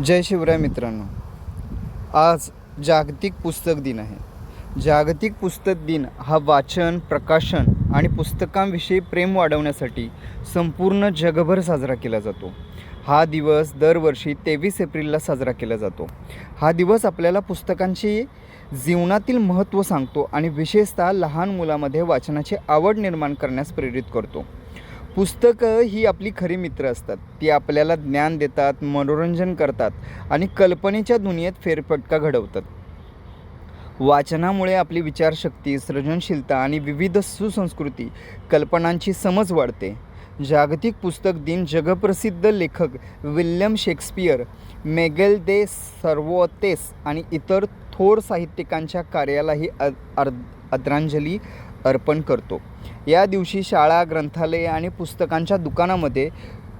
जय शिवराय मित्रांनो. आज जागतिक पुस्तक दिन आहे. जागतिक पुस्तक दिन हा वाचन प्रकाशन आणि पुस्तकांविषयी प्रेम वाढवण्यासाठी संपूर्ण जगभर साजरा केला जातो. हा दिवस दरवर्षी तेवीस एप्रिलला साजरा केला जातो. हा दिवस आपल्याला पुस्तकांची जीवनातील महत्त्व सांगतो आणि विशेषतः लहान मुलामध्ये वाचनाची आवड निर्माण करण्यास प्रेरित करतो. पुस्तकं ही आपली खरी मित्र असतात. ती आपल्याला ज्ञान देतात मनोरंजन करतात आणि कल्पनेच्या दुनियेत फेरफटका घडवतात. वाचनामुळे आपली विचारशक्ती सृजनशीलता आणि विविध सुसंस्कृती कल्पनांची समज वाढते. जागतिक पुस्तक दिन जगप्रसिद्ध लेखक विल्यम शेक्सपियर मेगेल दे सर्वोतेस आणि इतर थोर साहित्यिकांच्या कार्यालाही अ- आदरांजली अर्पण करतो. या दिवशी शाळा ग्रंथालये आणि पुस्तकांच्या दुकानामध्ये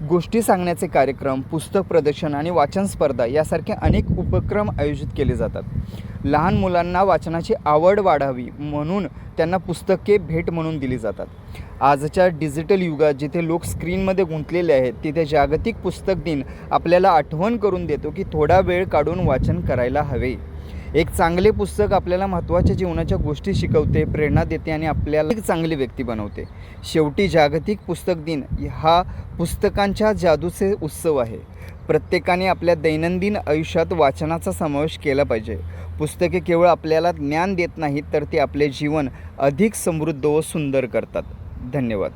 गोष्टी सांगण्याचे कार्यक्रम पुस्तक प्रदर्शन आणि वाचन स्पर्धा यासारखे अनेक उपक्रम आयोजित केले जातात. लहान मुलांना वाचनाची आवड वाढावी म्हणून त्यांना पुस्तके भेट म्हणून दिली जातात. आजच्या डिजिटल युगात जिथे लोक स्क्रीनमध्ये गुंतलेले आहेत तिथे जागतिक पुस्तक दिन आपल्याला आठवण करून देतो की थोडा वेळ काढून वाचन करायला हवे. एक चांगले पुस्तक आपल्याला महत्त्वाच्या जीवनाच्या गोष्टी शिकवते प्रेरणा देते आणि आपल्याला एक चांगली व्यक्ती बनवते. शेवटी जागतिक पुस्तक दिन हा पुस्तकांच्या जादूचे उत्सव आहे. प्रत्येकाने आपल्या दैनंदिन आयुष्यात वाचनाचा समावेश केला पाहिजे. पुस्तके केवळ आपल्याला ज्ञान देत नाहीत तर ते आपले जीवन अधिक समृद्ध व सुंदर करतात. धन्यवाद.